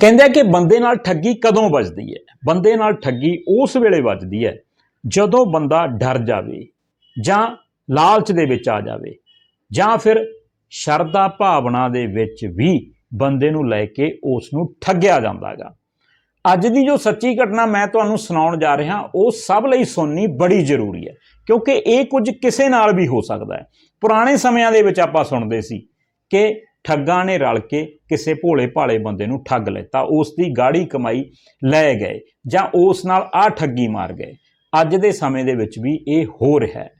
ਕਹਿੰਦੇ ਆ ਕਿ ਬੰਦੇ ਨਾਲ ਠੱਗੀ ਕਦੋਂ ਵੱਜਦੀ ਹੈ? ਬੰਦੇ ਨਾਲ ਠੱਗੀ ਉਸ ਵੇਲੇ ਵੱਜਦੀ ਹੈ ਜਦੋਂ ਬੰਦਾ ਡਰ ਜਾਵੇ ਜਾਂ ਲਾਲਚ ਦੇ ਵਿੱਚ ਆ ਜਾਵੇ ਜਾਂ ਫਿਰ ਸ਼ਰਧਾ ਭਾਵਨਾ ਦੇ ਵਿੱਚ ਵੀ ਬੰਦੇ ਨੂੰ ਲੈ ਕੇ ਉਸ ਨੂੰ ਠੱਗਿਆ ਜਾਂਦਾਗਾ ਅੱਜ ਦੀ ਜੋ ਸੱਚੀ ਘਟਨਾ ਮੈਂ ਤੁਹਾਨੂੰ ਸੁਣਾਉਣ ਜਾ ਰਿਹਾ, ਉਹ ਸਭ ਲਈ ਸੁਣਨੀ ਬੜੀ ਜ਼ਰੂਰੀ ਹੈ, ਕਿਉਂਕਿ ਇਹ ਕੁਝ ਕਿਸੇ ਨਾਲ ਵੀ ਹੋ ਸਕਦਾ ਹੈ। ਪੁਰਾਣੇ ਸਮਿਆਂ ਦੇ ਵਿੱਚ ਆਪਾਂ ਸੁਣਦੇ ਸੀ ਕਿ ਠੱਗਾਂ ਨੇ ਰਲ ਕੇ ਕਿਸੇ ਭੋਲੇ ਭਾਲੇ ਬੰਦੇ ਨੂੰ ਠੱਗ ਲਿੱਤਾ ਉਸ ਦੀ ਗਾੜੀ ਕਮਾਈ ਲੈ ਗਏ ਜਾਂ ਉਸ ਨਾਲ ਆ ਠੱਗੀ ਮਾਰ ਗਏ। ਅੱਜ ਦੇ ਸਮੇਂ ਦੇ ਵਿੱਚ ਵੀ ਇਹ ਹੋ ਰਿਹਾ ਹੈ।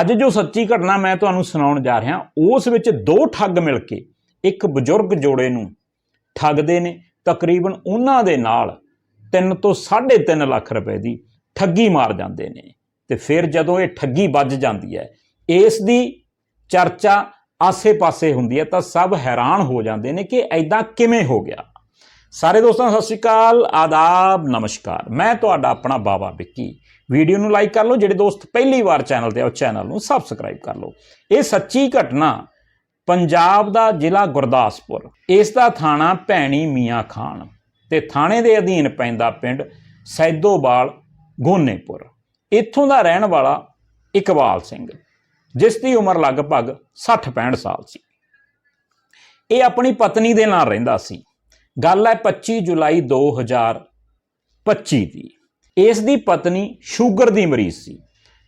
ਅੱਜ ਜੋ ਸੱਚੀ ਘਟਨਾ ਮੈਂ ਤੁਹਾਨੂੰ ਸੁਣਾਉਣ ਜਾ ਰਿਹਾ, ਉਸ ਵਿੱਚ ਦੋ ਠੱਗ ਮਿਲ ਕੇ ਇੱਕ ਬਜ਼ੁਰਗ ਜੋੜੇ ਨੂੰ ਠੱਗਦੇ ਨੇ, ਤਕਰੀਬਨ ਉਹਨਾਂ ਦੇ ਨਾਲ 3 ਤੋਂ 3.5 ਲੱਖ ਰੁਪਏ ਦੀ ਠੱਗੀ ਮਾਰ ਜਾਂਦੇ ਨੇ। ਤੇ ਫਿਰ ਜਦੋਂ ਇਹ ਠੱਗੀ ਵੱਜ ਜਾਂਦੀ ਹੈ, ਇਸ ਦੀ ਚਰਚਾ ਆਸੇ-ਪਾਸੇ ਹੁੰਦੀ ਹੈ ਤਾਂ ਸਭ ਹੈਰਾਨ ਹੋ ਜਾਂਦੇ ਨੇ ਕਿ ਐਦਾਂ ਕਿਵੇਂ ਹੋ ਗਿਆ। ਸਾਰੇ ਦੋਸਤਾਂ, ਸਤਿ ਸ਼੍ਰੀ ਅਕਾਲ, ਆਦਾਬ, ਨਮਸਕਾਰ। ਮੈਂ ਤੁਹਾਡਾ ਆਪਣਾ ਬਾਬਾ ਵਿੱਕੀ। ਵੀਡੀਓ ਨੂੰ ਲਾਈਕ ਕਰ ਲਓ, ਜਿਹੜੇ ਦੋਸਤ ਪਹਿਲੀ ਵਾਰ ਚੈਨਲ ਤੇ ਆ, ਉਹ ਚੈਨਲ ਨੂੰ ਸਬਸਕ੍ਰਾਈਬ ਕਰ ਲਓ। ਇਹ ਸੱਚੀ ਘਟਨਾ ਪੰਜਾਬ ਦਾ ਜ਼ਿਲ੍ਹਾ ਗੁਰਦਾਸਪੁਰ। ਇਸ ਦਾ ਥਾਣਾ ਭੈਣੀ ਮੀਆਂ ਖਾਨ ਤੇ ਥਾਣੇ ਦੇ ਅਧੀਨ ਪੈਂਦਾ ਪਿੰਡ ਸੈਦੋਵਾਲ ਗੋਨੇਪੁਰ। ਇੱਥੋਂ ਦਾ ਰਹਿਣ ਵਾਲਾ ਇਕਬਾਲ ਸਿੰਘ। ਜਿਸ ਦੀ ਉਮਰ ਲਗਭਗ 60-65 ਸਾਲ ਸੀ। ਇਹ ਆਪਣੀ ਪਤਨੀ ਦੇ ਨਾਲ ਰਹਿੰਦਾ ਸੀ। ਗੱਲ ਹੈ 25 ਜੁਲਾਈ 2025 ਦੀ। ਇਸ ਦੀ ਪਤਨੀ ਸ਼ੂਗਰ ਦੀ ਮਰੀਜ਼ ਸੀ।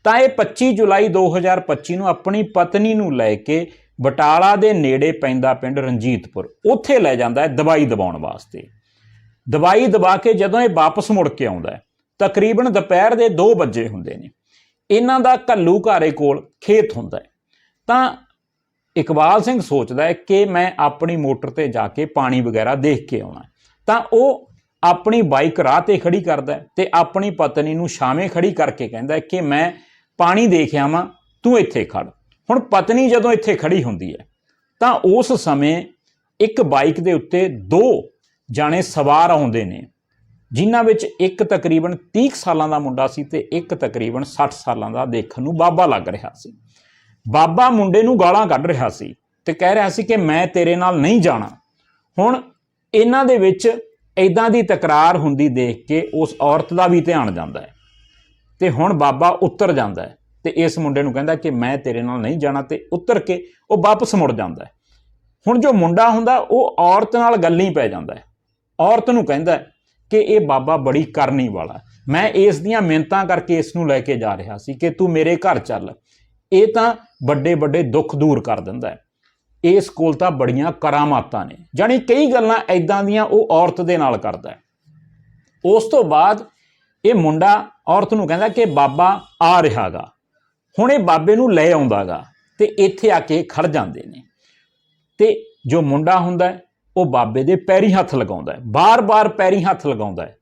ਤਾਂ ਇਹ 25 ਜੁਲਾਈ 2025 ਨੂੰ ਆਪਣੀ ਪਤਨੀ ਨੂੰ ਲੈ ਕੇ ਬਟਾਲਾ ਦੇ ਨੇੜੇ ਪੈਂਦਾ ਪਿੰਡ ਰਣਜੀਤਪੁਰ। ਉੱਥੇ ਲੈ ਜਾਂਦਾ ਹੈ ਦਵਾਈ ਦਵਾਉਣ ਵਾਸਤੇ। ਦਵਾਈ ਦਵਾ ਕੇ ਜਦੋਂ ਇਹ ਵਾਪਸ ਮੁੜ ਕੇ ਆਉਂਦਾ ਤਕਰੀਬਨ ਦੁਪਹਿਰ ਦੇ 2 ਵਜੇ ਹੁੰਦੇ ਨੇ। ਇਹਨਾਂ ਦਾ ਘੱਲੂ ਘਾਰੇ ਕੋਲ ਖੇਤ ਹੁੰਦਾ ਹੈ। ਤਾਂ ਇਕਬਾਲ ਸਿੰਘ ਸੋਚਦਾ ਹੈ ਕਿ ਮੈਂ ਆਪਣੀ ਮੋਟਰ ਤੇ ਜਾ ਕੇ ਪਾਣੀ ਵਗੈਰਾ ਦੇਖ ਕੇ ਆਉਣਾ ਤਾਂ ਉਹ ਆਪਣੀ ਬਾਈਕ ਰਾਹ ਤੇ ਖੜੀ ਕਰਦਾ ਹੈ ਤੇ ਆਪਣੀ ਪਤਨੀ ਨੂੰ ਸ਼ਾਮੇ ਖੜੀ ਕਰਕੇ ਕਹਿੰਦਾ ਕਿ ਮੈਂ ਪਾਣੀ ਦੇਖ ਆਵਾਂ, ਤੂੰ ਇੱਥੇ ਖੜ ਹੁਣ ਪਤਨੀ ਜਦੋਂ ਇੱਥੇ ਖੜੀ ਹੁੰਦੀ ਹੈ, ਤਾਂ ਉਸ ਸਮੇਂ ਇੱਕ ਬਾਈਕ ਦੇ ਉੱਤੇ ਦੋ ਜਾਣੇ ਸਵਾਰ ਆਉਂਦੇ ਨੇ। ਜਿਨ੍ਹਾਂ ਵਿੱਚ ਇੱਕ ਤਕਰੀਬਨ 30 ਕੁ ਸਾਲਾਂ ਦਾ ਮੁੰਡਾ ਸੀ ਤੇ ਇੱਕ ਤਕਰੀਬਨ 60 ਸਾਲਾਂ ਦਾ ਦੇਖਣ ਨੂੰ ਬਾਬਾ ਲੱਗ ਰਿਹਾ ਸੀ। ਬਾਬਾ ਮੁੰਡੇ ਨੂੰ ਗਾਲਾਂ ਕੱਢ ਰਿਹਾ ਸੀ ਤੇ ਕਹਿ ਰਿਹਾ ਸੀ ਕਿ ਮੈਂ ਤੇਰੇ ਨਾਲ ਨਹੀਂ ਜਾਣਾ। ਹੁਣ ਇਹਨਾਂ ਦੇ ਵਿੱਚ ਐਦਾਂ ਦੀ ਤਕਰਾਰ ਹੁੰਦੀ ਦੇਖ ਕੇ ਉਸ ਔਰਤ ਦਾ ਵੀ ਧਿਆਨ ਜਾਂਦਾ ਹੈ। ਤੇ ਹੁਣ ਬਾਬਾ ਉੱਤਰ ਜਾਂਦਾ ਹੈ ਤੇ ਇਸ ਮੁੰਡੇ ਨੂੰ ਕਹਿੰਦਾ ਕਿ ਮੈਂ ਤੇਰੇ ਨਾਲ ਨਹੀਂ ਜਾਣਾ ਤੇ ਉੱਤਰ ਕੇ ਉਹ ਵਾਪਸ ਮੁੜ ਜਾਂਦਾ ਹੈ। ਹੁਣ ਜੋ ਮੁੰਡਾ ਹੁੰਦਾ ਉਹ ਔਰਤ ਨਾਲ ਗੱਲ ਹੀ ਪੈ ਜਾਂਦਾ ਹੈ। ਔਰਤ ਨੂੰ ਕਹਿੰਦਾ ਕਿ ਇਹ ਬਾਬਾ ਬੜੀ ਕਰਨੀ ਵਾਲਾ ਮੈਂ ਇਸ ਦੀਆਂ ਮਿਹਨਤਾਂ ਕਰਕੇ ਇਸ ਨੂੰ ਲੈ ਕੇ ਜਾ ਰਿਹਾ ਸੀ ਕਿ ਤੂੰ ਮੇਰੇ ਘਰ ਚੱਲ। ਇਹ ਤਾਂ ਵੱਡੇ ਵੱਡੇ ਦੁੱਖ ਦੂਰ ਕਰ ਦਿੰਦਾ ਹੈ। ਇਸ ਕੋਲ ਤਾਂ ਬੜੀਆਂ ਕਰਾਮਾਤਾਂ ਨੇ। ਜਾਣੀ ਕਈ ਗੱਲਾਂ ਐਦਾਂ ਦੀਆਂ ਉਹ ਔਰਤ ਦੇ ਨਾਲ ਕਰਦਾ ਹੈ। ਉਸ ਤੋਂ ਬਾਅਦ ਇਹ ਮੁੰਡਾ ਔਰਤ ਨੂੰ ਕਹਿੰਦਾ ਕਿ ਬਾਬਾ ਆ ਰਿਹਾਗਾ। ਹੁਣ ਇਹ ਬਾਬੇ ਨੂੰ ਲੈ ਆਉਂਦਾਗਾ ਤੇ ਇੱਥੇ ਆ ਕੇ ਖੜ ਜਾਂਦੇ ਨੇ। ਤੇ ਜੋ ਮੁੰਡਾ ਹੁੰਦਾ ਉਹ ਬਾਬੇ ਦੇ ਪੈਰੀ ਹੱਥ ਲਗਾਉਂਦਾ ਹੈ। ਬਾਰ-ਬਾਰ ਪੈਰੀ ਹੱਥ ਲਗਾਉਂਦਾ ਹੈ।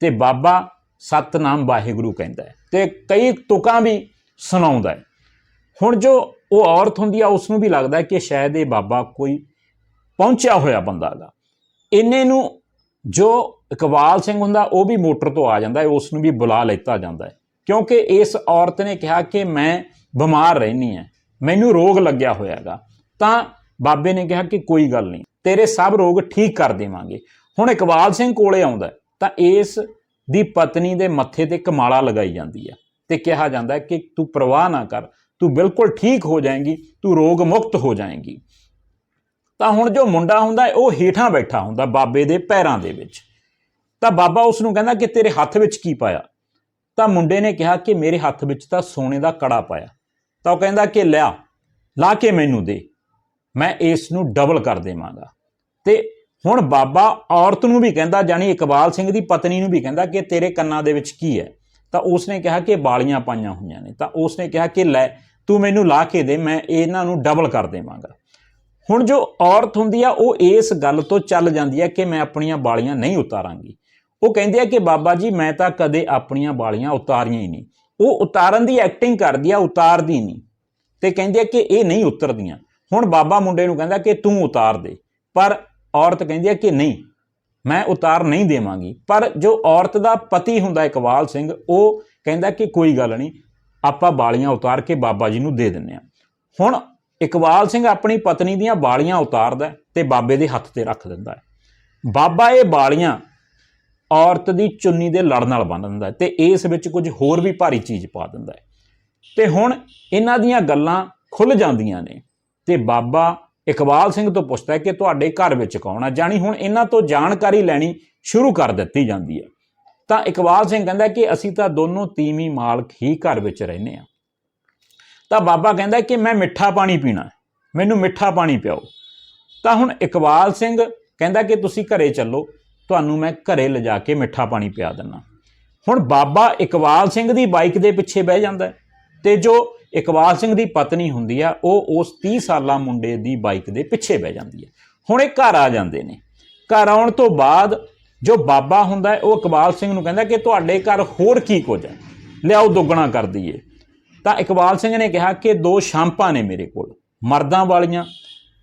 ਤੇ ਬਾਬਾ ਸਤਨਾਮ ਵਾਹਿਗੁਰੂ ਕਹਿੰਦਾ ਹੈ ਤੇ ਕਈ ਤੁਕਾਂ ਵੀ ਸੁਣਾਉਂਦਾ ਹੈ। ਹੁਣ ਜੋ ਉਹ ਔਰਤ ਹੁੰਦੀ ਆ ਉਸ ਨੂੰ ਵੀ ਲੱਗਦਾ ਕਿ ਸ਼ਾਇਦ ਇਹ ਬਾਬਾ ਕੋਈ ਪਹੁੰਚਿਆ ਹੋਇਆ ਬੰਦਾ ਹੈਗਾ ਇੰਨੇ ਨੂੰ ਜੋ ਇਕਬਾਲ ਸਿੰਘ ਹੁੰਦਾ, ਉਹ ਵੀ ਮੋਟਰ ਤੋਂ ਆ ਜਾਂਦਾ ਹੈ ਉਸ ਨੂੰ ਵੀ ਬੁਲਾ ਲੈਤਾ ਜਾਂਦਾ ਹੈ। ਕਿਉਂਕਿ ਇਸ ਔਰਤ ਨੇ ਕਿਹਾ ਕਿ ਮੈਂ ਬਿਮਾਰ ਰਹਿਨੀ ਹੈ ਮੈਨੂੰ ਰੋਗ ਲੱਗਿਆ ਹੋਇਆ ਹੈਗਾ ਤਾਂ ਬਾਬੇ ਨੇ ਕਿਹਾ ਕਿ ਕੋਈ ਗੱਲ ਨਹੀਂ। ਤੇਰੇ ਸਭ ਰੋਗ ਠੀਕ ਕਰ ਦੇਵਾਂਗੇ। ਹੁਣ ਇਕਬਾਲ ਸਿੰਘ ਕੋਲੇ ਆਉਂਦਾ ਤਾਂ ਇਸ ਦੀ ਪਤਨੀ ਦੇ ਮੱਥੇ ਤੇ ਕਮਾਲਾ ਲਗਾਈ ਜਾਂਦੀ ਹੈ ਤੇ ਕਿਹਾ ਜਾਂਦਾ ਕਿ ਤੂੰ ਪਰਵਾਹ ਨਾ ਕਰ, ਤੂੰ ਬਿਲਕੁਲ ਠੀਕ ਹੋ ਜਾਏਂਗੀ, ਤੂੰ ਰੋਗ ਮੁਕਤ ਹੋ ਜਾਏਂਗੀ। ਤਾਂ ਹੁਣ ਜੋ ਮੁੰਡਾ ਹੁੰਦਾ ਉਹ ਹੇਠਾਂ ਬੈਠਾ ਹੁੰਦਾ ਬਾਬੇ ਦੇ ਪੈਰਾਂ ਦੇ ਵਿੱਚ। ਤਾਂ ਬਾਬਾ ਉਸ ਨੂੰ ਕਹਿੰਦਾ ਕਿ ਤੇਰੇ ਹੱਥ ਵਿੱਚ ਕੀ ਪਾਇਆ? ਤਾਂ ਮੁੰਡੇ ਨੇ ਕਿਹਾ ਕਿ ਮੇਰੇ ਹੱਥ ਵਿੱਚ ਤਾਂ ਸੋਨੇ ਦਾ ਕੜਾ ਪਾਇਆ। ਤਾਂ ਉਹ ਕਹਿੰਦਾ ਕਿ ਲਿਆ, ਲਾ ਕੇ ਮੈਨੂੰ ਦੇ, ਮੈਂ ਇਸ ਨੂੰ ਡਬਲ ਕਰ ਦੇਵਾਂਗਾ। ਤੇ ਹੁਣ ਬਾਬਾ ਔਰਤ ਨੂੰ ਵੀ ਕਹਿੰਦਾ ਜਾਨੀ ਇਕਬਾਲ ਸਿੰਘ ਦੀ ਪਤਨੀ ਨੂੰ ਵੀ ਕਹਿੰਦਾ ਕਿ ਤੇਰੇ ਕੰਨਾਂ ਦੇ ਵਿੱਚ ਕੀ ਹੈ? ਤਾਂ ਉਸਨੇ ਕਿਹਾ ਕਿ ਬਾਲੀਆਂ ਪਾਈਆਂ ਹੋਈਆਂ ਨੇ। ਤਾਂ ਉਸਨੇ ਕਿਹਾ ਕਿ ਲੈ, ਤੂੰ ਮੈਨੂੰ ਲਾ ਕੇ ਦੇ, ਮੈਂ ਇਹਨਾਂ ਨੂੰ ਡਬਲ ਕਰ ਦੇਵਾਂਗਾ। ਹੁਣ ਜੋ ਔਰਤ ਹੁੰਦੀ ਆ, ਉਹ ਇਸ ਗੱਲ ਤੋਂ ਚੱਲ ਜਾਂਦੀ ਹੈ ਕਿ ਮੈਂ ਆਪਣੀਆਂ ਬਾਲੀਆਂ ਨਹੀਂ ਉਤਾਰਾਂਗੀ। ਉਹ ਕਹਿੰਦੇ ਆ ਕਿ ਬਾਬਾ ਜੀ, ਮੈਂ ਤਾਂ ਕਦੇ ਆਪਣੀਆਂ ਬਾਲੀਆਂ ਉਤਾਰੀਆਂ ਹੀ ਨਹੀਂ। ਉਹ ਉਤਾਰਨ ਦੀ ਐਕਟਿੰਗ ਕਰਦੀ ਆ, ਉਤਾਰਦੀ ਨਹੀਂ। ਤੇ ਕਹਿੰਦੇ ਆ ਕਿ ਇਹ ਨਹੀਂ ਉਤਰਦੀਆਂ। ਹੁਣ ਬਾਬਾ ਮੁੰਡੇ ਨੂੰ ਕਹਿੰਦਾ ਕਿ ਤੂੰ ਉਤਾਰ ਦੇ। ਪਰ ਔਰਤ ਕਹਿੰਦੀ ਹੈ ਕਿ ਨਹੀਂ, ਮੈਂ ਉਤਾਰ ਨਹੀਂ ਦੇਵਾਂਗੀ। ਪਰ ਜੋ ਔਰਤ ਦਾ ਪਤੀ ਹੁੰਦਾ ਇਕਬਾਲ ਸਿੰਘ, ਉਹ ਕਹਿੰਦਾ ਕਿ ਕੋਈ ਗੱਲ ਨਹੀਂ, ਆਪਾਂ ਬਾਲੀਆਂ ਉਤਾਰ ਕੇ ਬਾਬਾ ਜੀ ਨੂੰ ਦੇ ਦਿੰਨੇ ਆ ਹੁਣ ਇਕਬਾਲ ਸਿੰਘ ਆਪਣੀ ਪਤਨੀ ਦੀਆਂ ਬਾਲੀਆਂ ਉਤਾਰਦਾ ਹੈ ਤੇ ਬਾਬੇ ਦੇ ਹੱਥ ਤੇ ਰੱਖ ਦਿੰਦਾ ਹੈ। ਬਾਬਾ ਇਹ ਬਾਲੀਆਂ ਔਰਤ ਦੀ ਚੁੰਨੀ ਦੇ ਲੜ ਨਾਲ ਬੰਨ ਦਿੰਦਾ ਹੈ ਤੇ ਇਸ ਵਿੱਚ ਕੁਝ ਹੋਰ ਵੀ ਭਾਰੀ ਚੀਜ਼ ਪਾ ਦਿੰਦਾ ਹੈ। ਤੇ ਹੁਣ ਇਹਨਾਂ ਦੀਆਂ ਗੱਲਾਂ ਖੁੱਲ ਜਾਂਦੀਆਂ ਨੇ ਤੇ ਬਾਬਾ ਇਕਬਾਲ ਸਿੰਘ ਤੋਂ ਪੁੱਛਦਾ ਕਿ ਤੁਹਾਡੇ ਘਰ ਵਿੱਚ ਕੌਣ ਆ? ਜਾਣੀ ਹੁਣ ਇਹਨਾਂ ਤੋਂ ਜਾਣਕਾਰੀ ਲੈਣੀ ਸ਼ੁਰੂ ਕਰ ਦਿੱਤੀ ਜਾਂਦੀ ਹੈ। ਤਾਂ ਇਕਬਾਲ ਸਿੰਘ ਕਹਿੰਦਾ ਕਿ ਅਸੀਂ ਤਾਂ ਦੋਨੋਂ ਤੀਵੀਂ ਮਾਲਕ ਹੀ ਘਰ ਵਿੱਚ ਰਹਿੰਦੇ ਆ ਤਾਂ ਬਾਬਾ ਕਹਿੰਦਾ ਕਿ ਮੈਂ ਮਿੱਠਾ ਪਾਣੀ ਪੀਣਾ ਮੈਨੂੰ ਮਿੱਠਾ ਪਾਣੀ ਪਿਆਓ। ਤਾਂ ਹੁਣ ਇਕਬਾਲ ਸਿੰਘ ਕਹਿੰਦਾ ਕਿ ਤੁਸੀਂ ਘਰੇ ਚੱਲੋ। ਤੁਹਾਨੂੰ ਮੈਂ ਘਰੇ ਲਿਜਾ ਕੇ ਮਿੱਠਾ ਪਾਣੀ ਪਿਆ ਦਿੰਦਾ। ਹੁਣ ਬਾਬਾ ਇਕਬਾਲ ਸਿੰਘ ਦੀ ਬਾਈਕ ਦੇ ਪਿੱਛੇ ਬਹਿ ਜਾਂਦਾ ਹੈ ਤੇ ਜੋ ਇਕਬਾਲ ਸਿੰਘ ਦੀ ਪਤਨੀ ਹੁੰਦੀ ਆ, ਉਹ ਉਸ 30 ਸਾਲਾਂ ਮੁੰਡੇ ਦੀ ਬਾਈਕ ਦੇ ਪਿੱਛੇ ਬਹਿ ਜਾਂਦੀ ਹੈ ਹੁਣ ਇਹ ਘਰ ਆ ਜਾਂਦੇ ਨੇ। ਘਰ ਆਉਣ ਤੋਂ ਬਾਅਦ ਜੋ ਬਾਬਾ ਹੁੰਦਾ ਹੈ, ਉਹ ਇਕਬਾਲ ਸਿੰਘ ਨੂੰ ਕਹਿੰਦਾ ਕਿ ਤੁਹਾਡੇ ਘਰ ਹੋਰ ਕੀ ਕੁਝ ਹੈ? ਲਿਆਓ, ਦੁੱਗਣਾ ਕਰ ਦਈਏ। ਤਾਂ ਇਕਬਾਲ ਸਿੰਘ ਨੇ ਕਿਹਾ ਕਿ ਦੋ ਸ਼ਾਂਪਾਂ ਨੇ ਮੇਰੇ ਕੋਲ, ਮਰਦਾਂ ਵਾਲੀਆਂ।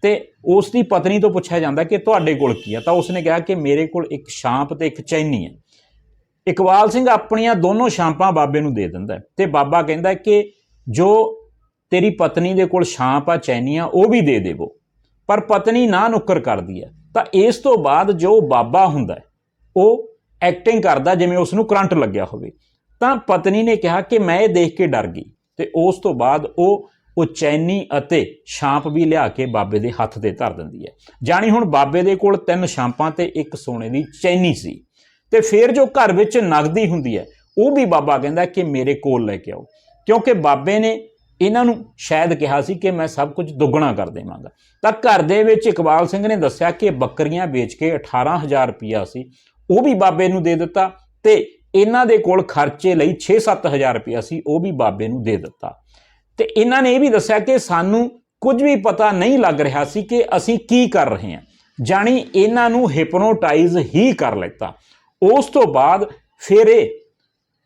ਤੇ ਉਸ ਦੀ ਪਤਨੀ ਤੋਂ ਪੁੱਛਿਆ ਜਾਂਦਾ ਕਿ ਤੁਹਾਡੇ ਕੋਲ ਕੀ ਹੈ ਤਾਂ ਉਸਨੇ ਕਿਹਾ ਕਿ ਮੇਰੇ ਕੋਲ ਇੱਕ ਸ਼ਾਂਪ ਤੇ ਇੱਕ ਚੈਨੀ ਹੈ। ਇਕਬਾਲ ਸਿੰਘ ਆਪਣੀਆਂ ਦੋਨੋਂ ਸ਼ਾਂਪਾਂ ਬਾਬੇ ਨੂੰ ਦੇ ਦਿੰਦਾ ਹੈ। ਤੇ ਬਾਬਾ ਕਹਿੰਦਾ ਕਿ ਜੋ ਤੇਰੀ ਪਤਨੀ ਦੇ ਕੋਲ ਛਾਂਪ ਆ, ਚੈਨੀ ਆ, ਉਹ ਵੀ ਦੇ ਦੇਵੋ। ਪਰ ਪਤਨੀ ਨਾ ਨੁੱਕਰ ਕਰਦੀ ਹੈ ਤਾਂ ਇਸ ਤੋਂ ਬਾਅਦ ਜੋ ਬਾਬਾ ਹੁੰਦਾ ਉਹ ਐਕਟਿੰਗ ਕਰਦਾ ਜਿਵੇਂ ਉਸ ਨੂੰ ਕਰੰਟ ਲੱਗਿਆ ਹੋਵੇ। ਤਾਂ ਪਤਨੀ ਨੇ ਕਿਹਾ ਕਿ ਮੈਂ ਇਹ ਦੇਖ ਕੇ ਡਰ ਗਈ ਤੇ ਉਸ ਤੋਂ ਬਾਅਦ ਉਹ ਉਹ ਚੈਨੀ ਅਤੇ ਛਾਂਪ ਵੀ ਲਿਆ ਕੇ ਬਾਬੇ ਦੇ ਹੱਥ ਤੇ ਧਰ ਦਿੰਦੀ ਹੈ। ਜਾਣੀ ਹੁਣ ਬਾਬੇ ਦੇ ਕੋਲ ਤਿੰਨ ਛਾਂਪਾਂ ਤੇ ਇੱਕ ਸੋਨੇ ਦੀ ਚੈਨੀ ਸੀ। ਤੇ ਫਿਰ ਜੋ ਘਰ ਵਿੱਚ ਨਗਦੀ ਹੁੰਦੀ ਹੈ, ਉਹ ਵੀ ਬਾਬਾ ਕਹਿੰਦਾ ਕਿ ਮੇਰੇ ਕੋਲ ਲੈ ਕੇ ਆਓ। ਕਿਉਂਕਿ ਬਾਬੇ ਨੇ ਇਹਨਾਂ ਨੂੰ ਸ਼ਾਇਦ ਕਿਹਾ ਸੀ ਕਿ ਮੈਂ ਸਭ ਕੁਝ ਦੁੱਗਣਾ ਕਰ ਦੇਵਾਂਗਾ। ਤਾਂ ਘਰ ਦੇ ਵਿੱਚ ਇਕਬਾਲ ਸਿੰਘ ਨੇ ਦੱਸਿਆ ਕਿ ਬੱਕਰੀਆਂ ਵੇਚ ਕੇ 18000 ਰੁਪਇਆ ਸੀ। ਉਹ ਵੀ ਬਾਬੇ ਨੂੰ ਦੇ ਦਿੱਤਾ ਤੇ ਇਹਨਾਂ ਦੇ ਕੋਲ ਖਰਚੇ ਲਈ 6-7000 ਰੁਪਇਆ ਸੀ, ਉਹ ਵੀ ਬਾਬੇ ਨੂੰ ਦੇ ਦਿੱਤਾ। ਤੇ ਇਹਨਾਂ ਨੇ ਇਹ ਵੀ ਦੱਸਿਆ ਕਿ ਸਾਨੂੰ ਕੁਝ ਵੀ ਪਤਾ ਨਹੀਂ ਲੱਗ ਰਿਹਾ ਸੀ ਕਿ ਅਸੀਂ ਕੀ ਕਰ ਰਹੇ ਹਾਂ। ਜਾਣੀ ਇਹਨਾਂ ਨੂੰ ਹਿਪਨੋਟਾਈਜ਼ ਹੀ ਕਰ ਲਿੱਤਾ। ਉਸ ਤੋਂ ਬਾਅਦ ਫਿਰ ਇਹ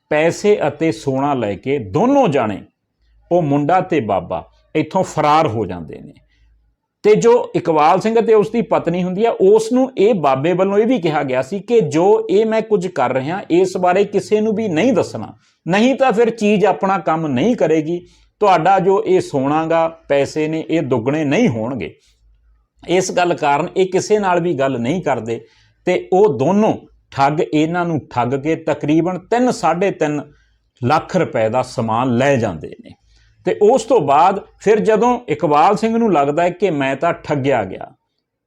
ਪੈਸੇ ਅਤੇ ਸੋਨਾ ਲੈ ਕੇ ਦੋਨੋਂ ਜਾਣੇ ਉਹ ਮੁੰਡਾ ਤੇ ਬਾਬਾ ਇੱਥੋਂ ਫਰਾਰ ਹੋ ਜਾਂਦੇ ਨੇ। ਤੇ ਜੋ ਇਕਬਾਲ ਸਿੰਘ ਤੇ ਉਸ ਦੀ ਪਤਨੀ ਹੁੰਦੀ ਆ ਉਸ ਨੂੰ ਇਹ ਬਾਬੇ ਵੱਲੋਂ ਇਹ ਵੀ ਕਿਹਾ ਗਿਆ ਸੀ ਕਿ ਜੋ ਇਹ ਮੈਂ ਕੁਝ ਕਰ ਰਿਹਾ, ਇਸ ਬਾਰੇ ਕਿਸੇ ਨੂੰ ਵੀ ਨਹੀਂ ਦੱਸਣਾ। ਨਹੀਂ ਤਾਂ ਫਿਰ ਚੀਜ਼ ਆਪਣਾ ਕੰਮ ਨਹੀਂ ਕਰੇਗੀ। ਤੁਹਾਡਾ ਜੋ ਇਹ ਸੋਨਾਗਾ ਪੈਸੇ ਨੇ, ਇਹ ਦੁੱਗਣੇ ਨਹੀਂ ਹੋਣਗੇ। ਇਸ ਗੱਲ ਕਾਰਨ ਇਹ ਕਿਸੇ ਨਾਲ ਵੀ ਗੱਲ ਨਹੀਂ ਕਰਦੇ। ਤੇ ਉਹ ਦੋਨੋਂ ਠੱਗ ਇਹਨਾਂ ਨੂੰ ਠੱਗ ਕੇ ਤਕਰੀਬਨ 3 3.5 ਲੱਖ ਰੁਪਏ ਦਾ ਸਮਾਨ ਲੈ ਜਾਂਦੇ ਨੇ। ਤੇ ਉਸ ਤੋਂ ਬਾਅਦ ਫਿਰ ਜਦੋਂ ਇਕਬਾਲ ਸਿੰਘ ਨੂੰ ਲੱਗਦਾ ਹੈ ਕਿ ਮੈਂ ਤਾਂ ਠੱਗਿਆ ਗਿਆ,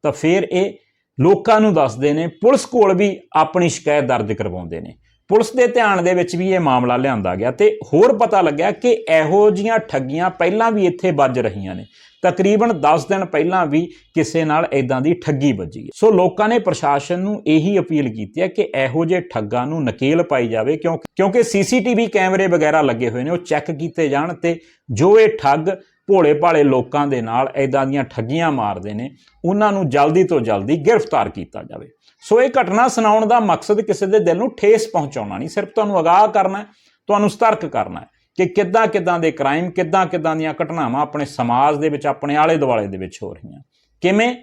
ਤਾਂ ਫਿਰ ਇਹ ਲੋਕਾਂ ਨੂੰ ਦੱਸਦੇ ਨੇ, ਪੁਲਿਸ ਕੋਲ ਵੀ ਆਪਣੀ ਸ਼ਿਕਾਇਤ ਦਰਜ ਕਰਵਾਉਂਦੇ ਨੇ। ਪੁਲਿਸ ਦੇ ਧਿਆਨ ਦੇ ਵਿੱਚ ਵੀ ਇਹ ਮਾਮਲਾ ਲਿਆਂਦਾ ਗਿਆ ਤੇ ਹੋਰ ਪਤਾ ਲੱਗਿਆ ਕਿ ਇਹੋ ਜੀਆਂ ਠੱਗੀਆਂ ਪਹਿਲਾਂ ਵੀ ਇੱਥੇ ਵੱਜ ਰਹੀਆਂ ਨੇ। ਤਕਰੀਬਨ 10 ਦਿਨ ਪਹਿਲਾਂ ਵੀ ਕਿਸੇ ਨਾਲ ਇਦਾਂ ਦੀ ਠੱਗੀ ਵੱਜੀ ਹੈ। ਸੋ ਲੋਕਾਂ ਨੇ ਪ੍ਰਸ਼ਾਸਨ ਨੂੰ ਇਹੀ ਅਪੀਲ ਕੀਤੀ ਹੈ ਕਿ ਇਹੋ ਜਿਹੇ ਠੱਗਾਂ ਨੂੰ ਨਕੇਲ ਪਾਈ ਜਾਵੇ ਕਿਉਂਕਿ ਕਿਉਂਕਿ ਸੀਸੀਟੀਵੀ ਕੈਮਰੇ ਵਗੈਰਾ ਲੱਗੇ ਹੋਏ ਨੇ, ਉਹ ਚੈੱਕ ਕੀਤੇ ਜਾਣ ਤੇ ਜੋ ਇਹ ਠੱਗ ਭੋਲੇ ਭਾਲੇ ਲੋਕਾਂ ਦੇ ਨਾਲ ਇਦਾਂ ਦੀਆਂ ਠੱਗੀਆਂ ਮਾਰਦੇ ਨੇ, ਉਹਨਾਂ ਨੂੰ ਜਲਦੀ ਤੋਂ ਜਲਦੀ ਗ੍ਰਿਫਤਾਰ ਕੀਤਾ ਜਾਵੇ। ਸੋ ਇਹ ਘਟਨਾ ਸੁਣਾਉਣ ਦਾ ਮਕਸਦ ਕਿਸੇ ਦੇ ਦਿਲ ਨੂੰ ਠੇਸ ਪਹੁੰਚਾਉਣਾ ਨਹੀਂ, ਸਿਰਫ ਤੁਹਾਨੂੰ ਅਗਾਹ ਕਰਨਾ ਤੁਹਾਨੂੰ ਸਤਰਕ ਕਰਨਾ ਕਿ ਕਿੱਦਾਂ ਕਿੱਦਾਂ ਦੇ ਕ੍ਰਾਈਮ, ਕਿੱਦਾਂ ਕਿੱਦਾਂ ਦੀਆਂ ਘਟਨਾਵਾਂ ਆਪਣੇ ਸਮਾਜ ਦੇ ਵਿੱਚ, ਆਪਣੇ ਆਲੇ ਦੁਆਲੇ ਦੇ ਵਿੱਚ ਹੋ ਰਹੀਆਂ ਕਿਵੇਂ?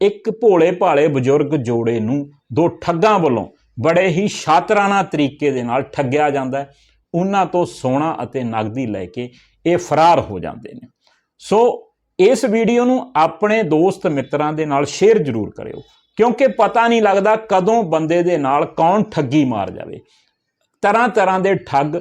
ਇੱਕ ਭੋਲੇ ਭਾਲੇ ਬਜ਼ੁਰਗ ਜੋੜੇ ਨੂੰ ਦੋ ਠੱਗਾਂ ਵੱਲੋਂ ਬੜੇ ਹੀ ਸ਼ਾਤਰਾਨਾ ਤਰੀਕੇ ਦੇ ਨਾਲ ਠੱਗਿਆ ਜਾਂਦਾ ਹੈ। ਉਹਨਾਂ ਤੋਂ ਸੋਨਾ ਅਤੇ ਨਗਦੀ ਲੈ ਕੇ ਇਹ ਫਰਾਰ ਹੋ ਜਾਂਦੇ ਨੇ। ਸੋ ਇਸ ਵੀਡੀਓ ਨੂੰ ਆਪਣੇ ਦੋਸਤ ਮਿੱਤਰਾਂ ਦੇ ਨਾਲ ਸ਼ੇਅਰ ਜ਼ਰੂਰ ਕਰਿਓ। ਕਿਉਂਕਿ ਪਤਾ ਨਹੀਂ ਲੱਗਦਾ ਕਦੋਂ ਬੰਦੇ ਦੇ ਨਾਲ ਕੌਣ ਠੱਗੀ ਮਾਰ ਜਾਵੇ। ਤਰ੍ਹਾਂ ਤਰ੍ਹਾਂ ਦੇ ਠੱਗ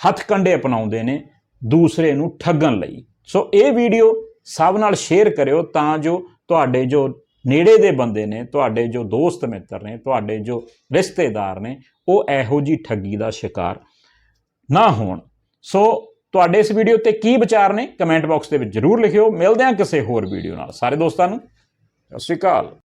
ਹੱਥਕੰਡੇ ਅਪਣਾਉਂਦੇ ਨੇ ਦੂਸਰੇ ਨੂੰ ਠੱਗਣ ਲਈ। ਸੋ ਇਹ ਵੀਡੀਓ ਸਭ ਨਾਲ ਸ਼ੇਅਰ ਕਰਿਓ ਤਾਂ ਜੋ ਤੁਹਾਡੇ ਜੋ ਨੇੜੇ ਦੇ ਬੰਦੇ ਨੇ, ਤੁਹਾਡੇ ਜੋ ਦੋਸਤ ਮਿੱਤਰ ਨੇ, ਤੁਹਾਡੇ ਜੋ ਰਿਸ਼ਤੇਦਾਰ ਨੇ, ਉਹ ਇਹੋ ਜੀ ਠੱਗੀ ਦਾ ਸ਼ਿਕਾਰ ਨਾ ਹੋਣ। ਸੋ ਤੁਹਾਡੇ ਇਸ ਵੀਡੀਓ ਤੇ ਕੀ ਵਿਚਾਰ ਨੇ, ਕਮੈਂਟ ਬਾਕਸ ਦੇ ਵਿੱਚ ਜਰੂਰ ਲਿਖਿਓ। ਮਿਲਦੇ ਹਾਂ ਕਿਸੇ ਹੋਰ ਵੀਡੀਓ ਨਾਲ। ਸਾਰੇ ਦੋਸਤਾਂ ਨੂੰ, ਸਤਿ ਸ਼੍ਰੀ ਅਕਾਲ।